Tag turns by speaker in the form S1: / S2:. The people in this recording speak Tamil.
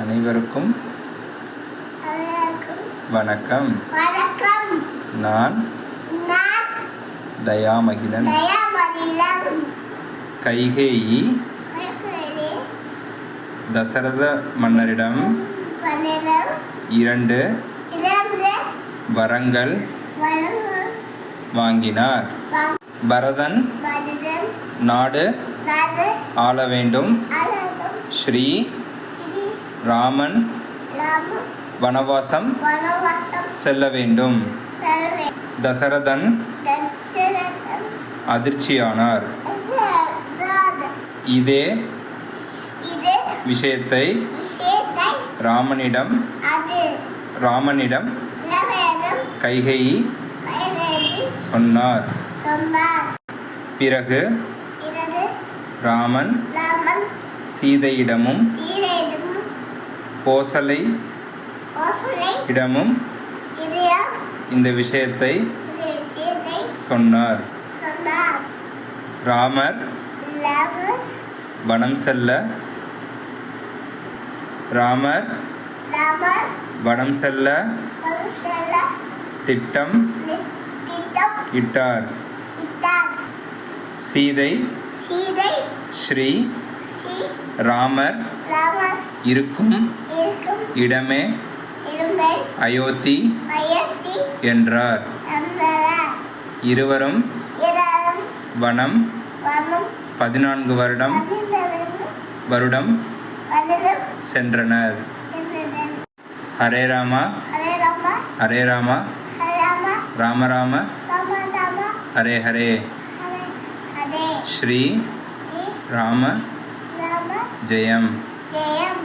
S1: அனைவருக்கும் வணக்கம்.
S2: வணக்கம்.
S1: நான் தயாமகிதன். கைகேயி தசரத மன்னரிடம் இரண்டு வரங்கள் வாங்கினார். பரதன் நாடு ஆள வேண்டும். ஸ்ரீ ராமன்
S2: ராம
S1: வனவாசம் செல்ல வேண்டும். தசரதன் அதிர்ச்சியானார். இதே விஷயத்தை ராமனிடம் ராமனிடம்
S2: கைதேவி
S1: சொன்னார். பிறகு ராமன் சீதையிடமும்
S2: ஓசுலை
S1: இடமும் இந்த விஷயத்தை சொன்னார். ராமர் வனம் செல்ல. ராமர் வனம் செல்ல. திட்டம் இட்டார். சீதை ஸ்ரீ ராமர் இருக்கும். இடமே அயோத்தி என்றார். இருவரும் வனம் பதினான்கு வருடம் வருடம் சென்றனர். ஹரே ராமா
S2: ஹரே ராமா
S1: ராமா
S2: ஹரே ராமா
S1: ஹரே ஹரே.
S2: ஸ்ரீ
S1: ராம
S2: ராம
S1: ஜெயம்.
S2: ஜெயம்.